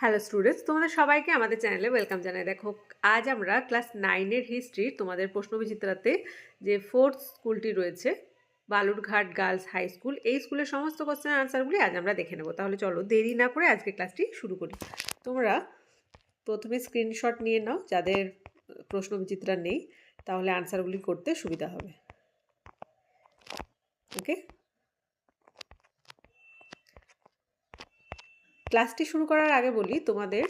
Hello students তোমাদের সবাইকে আমাদের চ্যানেলে ওয়েলকাম জানাই। দেখো, আজ আমরা ক্লাস নাইনের হিস্ট্রি তোমাদের প্রশ্নবিচিত্রাতে যে ফোর্থ স্কুলটি রয়েছে, বালুরঘাট গার্লস হাই স্কুল এই স্কুলের সমস্ত কোশ্চেন আনসারগুলি আজ আমরা দেখে নেব। তাহলে চলো, দেরি না করে আজকে ক্লাসটি শুরু করি। তোমরা প্রথমে স্ক্রিনশট নিয়ে নাও, যাদের প্রশ্নবিচিত্রা নেই, তাহলে আনসারগুলি করতে সুবিধা হবে। ওকে ক্লাসটি শুরু করার আগে বলি, তোমাদের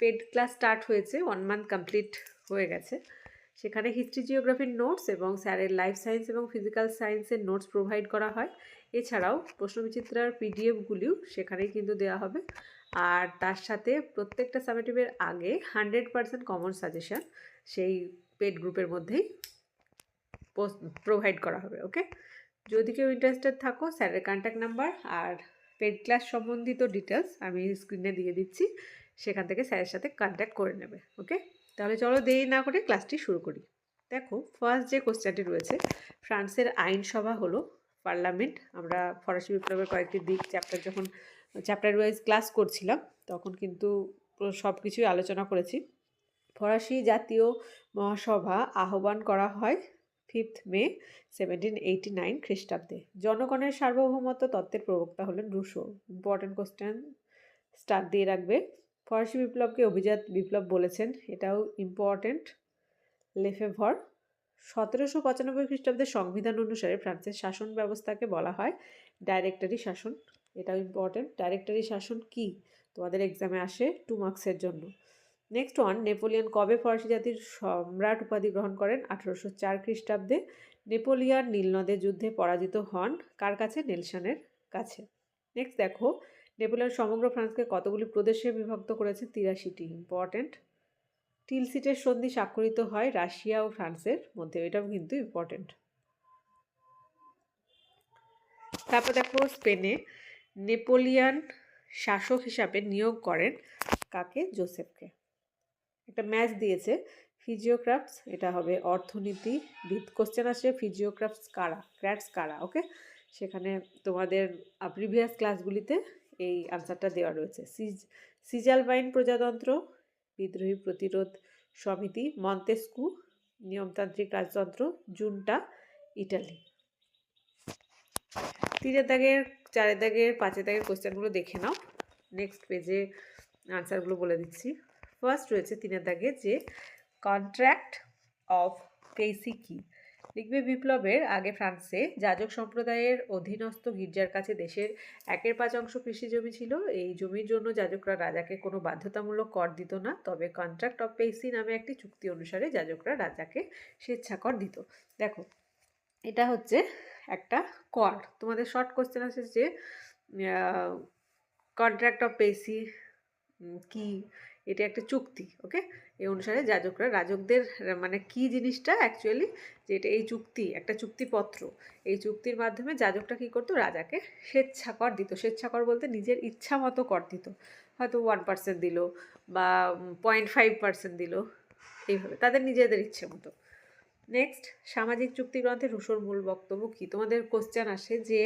পেড ক্লাস স্টার্ট হয়েছে ওয়ান মান্থ কমপ্লিট হয়ে গেছে। সেখানে হিস্ট্রি জিওগ্রাফির নোটস এবং স্যারের লাইফ সায়েন্স এবং ফিজিক্যাল সায়েন্সের নোটস প্রোভাইড করা হয়। এছাড়াও প্রশ্নবিচিত্রার পিডিএফগুলিও সেখানেই কিন্তু দেওয়া হবে। আর তার সাথে প্রত্যেকটা সামেটিভের আগে হান্ড্রেড পারসেন্ট কমন সাজেশন সেই পেড গ্রুপের মধ্যেই প্রোভাইড করা হবে ওকে যদি কেউ ইন্টারেস্টেড থাকো, স্যারের কন্ট্যাক্ট নাম্বার আর পেড ক্লাস সম্বন্ধিত ডিটেলস আমি স্ক্রিনে দিয়ে দিচ্ছি। সেখান থেকে স্যারের সাথে কন্ট্যাক্ট করে নেবে ওকে তাহলে চলো দেরি না করে ক্লাসটি শুরু করি। দেখো ফার্স্ট যে কোশ্চেনটি রয়েছে, ফ্রান্সের আইনসভা হলো, পার্লামেন্ট। আমরা ফরাসি বিপ্লবের কয়েকটি দিক চ্যাপ্টার যখন চ্যাপ্টার ওয়াইজ ক্লাস করছিলাম, তখন কিন্তু সব কিছুই আলোচনা করেছি। ফরাসি জাতীয় মহাসভা আহ্বান করা হয় fifth May seventeen eighty nine খ্রিস্টাব্দে। জনগণের সার্বভৌমত্ব তত্ত্বের প্রবক্তা হলেন রুশো। ইম্পর্টেন্ট কোশ্চেন স্টার্ট দিয়ে রাখবে। ফরাসি বিপ্লবকে অভিজাত বিপ্লব বলেছেন। এটাও ইম্পর্টেন্ট লেফেভর সতেরোশো পঁচানব্বই খ্রিস্টাব্দের সংবিধান অনুসারে ফ্রান্সের শাসন ব্যবস্থাকে বলা হয় ডাইরেক্টরি শাসন। এটাও ইম্পর্টেন্ট ডাইরেক্টরি শাসন কি? তোমাদের এক্সামে আসে টু মার্কসের জন্য। নেক্সট ওয়ান নেপোলিয়ন কবে ফরাসি জাতির সম্রাট উপাধি গ্রহণ করেন? আঠারোশো চার খ্রিস্টাব্দে নেপোলিয়ান নীলনদে যুদ্ধে পরাজিত হন। কার কাছে? নেলসনের কাছে। নেক্সট দেখো, নেপোলিয়ান সমগ্র ফ্রান্সকে কতগুলি প্রদেশে বিভক্ত করেছে? তিরাশিটি ইম্পর্টেন্ট টিলসিটের সন্ধি স্বাক্ষরিত হয় রাশিয়া ও ফ্রান্সের মধ্যে, এটাও কিন্তু ইম্পর্টেন্ট তারপর দেখো, স্পেনে নেপোলিয়ান শাসক হিসাবে নিয়োগ করেন কাকে? জোসেফকে। একটা ম্যাচ দিয়েছে। ফিজিওক্রাফটস এটা হবে অর্থনীতি বিদ কোশ্চেন আসে ফিজিওক্রাফটস কারা? ক্র্যাটস কারা? ওকে সেখানে তোমাদের প্রিভিয়াস ক্লাসগুলিতে এই আনসারটা দেওয়া রয়েছে। সিজ সিজালবাইন প্রজাতন্ত্র, বিদ্রোহী প্রতিরোধ সমিতি মন্তেস্কু নিয়মতান্ত্রিক রাজতন্ত্র জুনটা ইটালি তিনের দাগের, চারের দাগের, পাঁচের দাগের কোশ্চেনগুলো দেখে নাও। নেক্সট পেজে আনসারগুলো বলে দিচ্ছি। ফার্স্ট রয়েছে তিনের দাগে যে কন্ট্রাক্ট অফ পেসি কি? লিখবে বিপ্লবের আগে ফ্রান্সে। যাজক সম্প্রদায়ের অধীনস্থ গির্জার কাছে দেশের একের পাঁচ অংশ কৃষি জমি ছিল। এই জমির জন্য যাজকরা রাজাকে কোনো বাধ্যতামূলক কর দিত না। তবে কন্ট্রাক্ট অফ পেসি নামে একটি চুক্তি অনুসারে যাজকরা রাজাকে স্বেচ্ছাকর দিত। দেখো, এটা হচ্ছে একটা কর। তোমাদের শর্ট কোশ্চেন আছে যে কন্ট্রাক্ট অফ পেসি কি এটা একটা চুক্তি ওকে এই অনুসারে যাজকরা, রাজকদের মানে কি জিনিসটা অ্যাকচুয়ালি যে এটা এই চুক্তি, একটা চুক্তিপত্র, এই চুক্তির মাধ্যমে যাজকটা কী করতো? রাজাকে স্বেচ্ছাকর দিত। স্বেচ্ছাকর বলতে নিজের ইচ্ছা মতো কর দিত। হয়তো ওয়ান পার্সেন্ট দিল বা পয়েন্ট ফাইভ পার্সেন্ট দিল, এইভাবে। তাদের নিজেদের ইচ্ছে মতো। নেক্সট সামাজিক চুক্তি গ্রন্থে রুশোর মূল বক্তব্য কী? তোমাদের কোশ্চেন আসে যে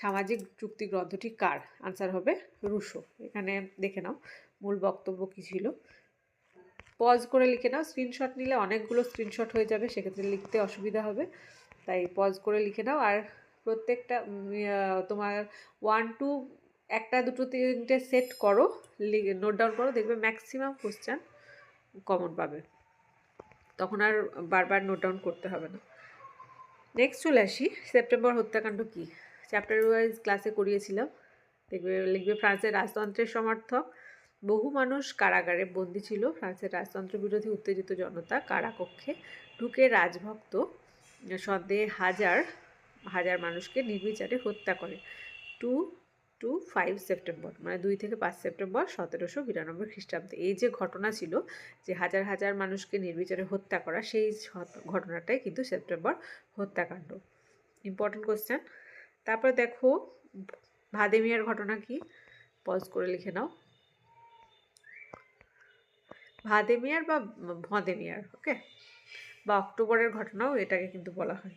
সামাজিক চুক্তি গ্রন্থটি কার? আনসার হবে রুশো। এখানে দেখে নাও। মূল বক্তব্য কী ছিল? পজ করে লিখে নাও। স্ক্রিনশট নিলে অনেকগুলো স্ক্রিনশট হয়ে যাবে, সেক্ষেত্রে লিখতে অসুবিধা হবে। তাই পজ করে লিখে নাও। আর প্রত্যেকটা তোমার ওয়ান টু একটা, দুটো, তিনটে সেট করো। নোট ডাউন করো। দেখবে ম্যাক্সিমাম কোশ্চেন কমন পাবে। তখন আর বারবার নোট ডাউন করতে হবে না। নেক্সট চলে আসি। সেপ্টেম্বর হত্যাকাণ্ড কী? চ্যাপ্টার ওয়াইজ ক্লাসে করিয়েছিলাম। দেখবে, লিখবে ফ্রান্সের রাজতন্ত্রের সমর্থক। বহু মানুষ কারাগারে বন্দী ছিল। ফ্রান্সের রাজতন্ত্র বিরোধী উত্তেজিত জনতা কারাকক্ষে ঢুকে রাজভক্ত সন্দেহে হাজার হাজার মানুষকে নির্বিচারে হত্যা করে। টু টু ফাইভ সেপ্টেম্বর মানে দুই থেকে পাঁচ সেপ্টেম্বর সতেরোশো বিরানব্বই খ্রিস্টাব্দে। এই যে ঘটনা ছিল যে হাজার হাজার মানুষকে নির্বিচারে হত্যা করা, সেই ঘটনাটাই কিন্তু সেপ্টেম্বর হত্যাকাণ্ড। ইম্পর্টেন্ট কোশ্চেন তারপর দেখো ভাদেমিয়ার ঘটনা কি? পজ করে লিখে নাও। ভাদেমিয়ার বা ভদেমিয়ার ওকে? বা অক্টোবরের ঘটনাও এটাকে কিন্তু বলা হয়।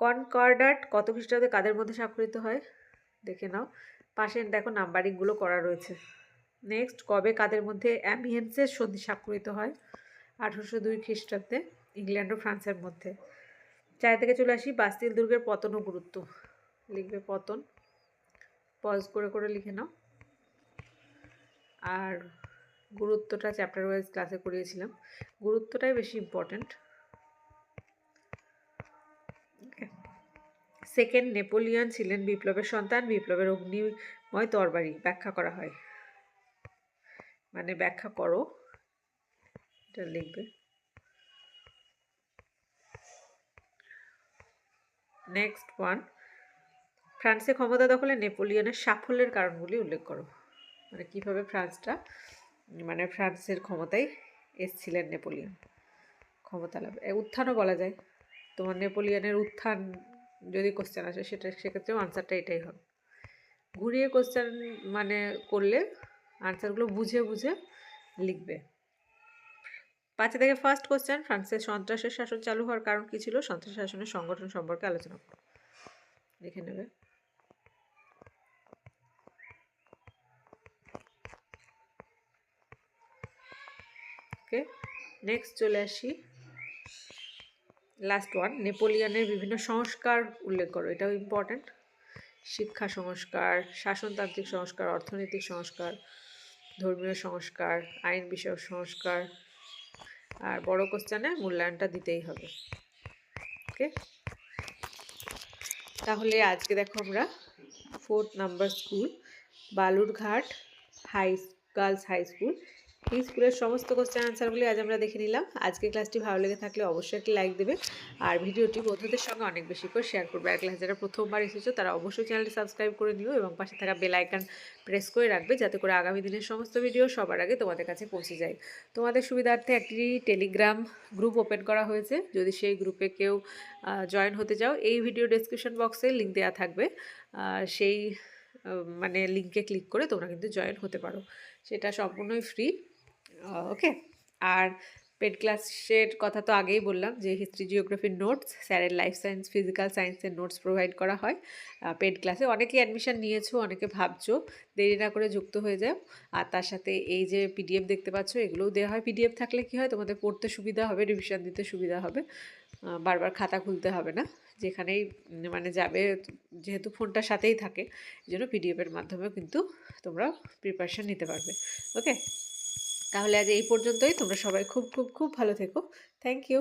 কনকর্ডাট কত খ্রিস্টাব্দে কাদের মধ্যে স্বাক্ষরিত হয়? দেখে নাও। পাশে দেখো নাম্বারিংগুলো করা রয়েছে। নেক্সট, কবে কাদের মধ্যে অ্যামিয়েন্সের সন্ধি স্বাক্ষরিত হয়? আঠারোশো দুই খ্রিস্টাব্দে ইংল্যান্ড ও ফ্রান্সের মধ্যে। চার থেকে চলে আসি বাস্তিল দুর্গের পতন ও গুরুত্ব। লিখবে পতন। পজ করে করে লিখে নাও। আর গুরুত্বটা চ্যাপ্টার ওয়াইজ ক্লাসে করিয়েছিলাম। গুরুত্বটাই বেশি ইম্পর্ট্যান্ট সেকেন্ড নেপোলিয়ন ছিলেন বিপ্লবের সন্তান, বিপ্লবের অগ্নিময় তরবারি। ব্যাখ্যা করা হয়। মানে ব্যাখ্যা করো। এটা লিখবে। নেক্সট ওয়ান ফ্রান্সে ক্ষমতা দখলে নেপোলিয়নের সাফল্যের কারণগুলি উল্লেখ করো। মানে কীভাবে ফ্রান্সটা মানে ফ্রান্সের ক্ষমতায় এসছিলেন নেপোলিয়ন। ক্ষমতা লাভ উত্থানও বলা যায়। তোমার নেপোলিয়নের উত্থান যদি কোশ্চেন আসে, সেটা সেক্ষেত্রেও আনসারটা এটাই হবে। ঘুরিয়ে কোশ্চেন মানে করলে আনসারগুলো বুঝে বুঝে লিখবে। পাঁচে থেকে ফার্স্ট কোশ্চেন ফ্রান্সের সন্ত্রাসের শাসন চালু হওয়ার কারণ কী ছিল? সন্ত্রাস শাসনের সংগঠন সম্পর্কে আলোচনা করো। দেখে নেবে। ওকে নেক্সট চলে আসি। লাস্ট ওয়ান নেপোলিয়নের বিভিন্ন সংস্কার উল্লেখ করো, এটাও ইম্পর্ট্যান্ট শিক্ষা সংস্কার, শাসনতান্ত্রিক সংস্কার, অর্থনৈতিক সংস্কার, ধর্মীয় সংস্কার, আইন বিষয়ক সংস্কার, আর বড় কোশ্চেনে মূল্যায়নটা দিতেই হবে। ওকে তাহলে আজকে দেখো আমরা fourth number school Balurghat high girls high school স্কুলের সমস্ত কোশ্চেন আনসারগুলি আজ আমরা দেখে নিলাম। আজকে ক্লাসটি ভালো লেগে থাকলে অবশ্যই একটি লাইক দেবে। আর ভিডিওটি বন্ধুদের সঙ্গে অনেক বেশি করে শেয়ার করবে। আর ক্লাস যারা প্রথমবার এসেছ, তারা অবশ্যই চ্যানেলটি সাবস্ক্রাইব করে নিও এবং পাশে থাকা বেল আইকন প্রেস করে রাখবে যাতে করে আগামী দিনের সমস্ত ভিডিও সবার আগে তোমাদের কাছে পৌঁছে যায়। তোমাদের সুবিধার্থে একটি টেলিগ্রাম গ্রুপ ওপেন করা হয়েছে। যদি সেই গ্রুপে কেউ জয়েন হতে চাও, এই ভিডিও ডেসক্রিপশন বক্সে লিঙ্ক দেওয়া থাকবে। সেই মানে লিঙ্কে ক্লিক করে তোমরা কিন্তু জয়েন হতে পারো। সেটা সম্পূর্ণই ফ্রি ওকে আর পেড ক্লাসের কথা তো আগেই বললাম যে হিস্ট্রি জিওগ্রাফির নোটস স্যারের লাইফ সায়েন্স ফিজিক্যাল সায়েন্সের নোটস প্রোভাইড করা হয়। পেড ক্লাসে অনেকে অ্যাডমিশান নিয়েছো, অনেকে ভাবছ, দেরি না করে যুক্ত হয়ে যাও। আর তার সাথে এই যে পিডিএফ দেখতে পাচ্ছ, এগুলোও দেওয়া হয়। পিডিএফ থাকলে কী হয়, তোমাদের পড়তে সুবিধা হবে রিভিশন দিতে সুবিধা হবে। বারবার খাতা খুলতে হবে না। যেখানেই মানে যাবে, যেহেতু ফোনটার সাথেই থাকে এই জন্য পিডিএফের মাধ্যমেও কিন্তু তোমরা প্রিপারেশান নিতে পারবে। ওকে তাহলে আজ এই পর্যন্তই। তোমরা সবাই খুব খুব খুব ভালো থেকো। Thank you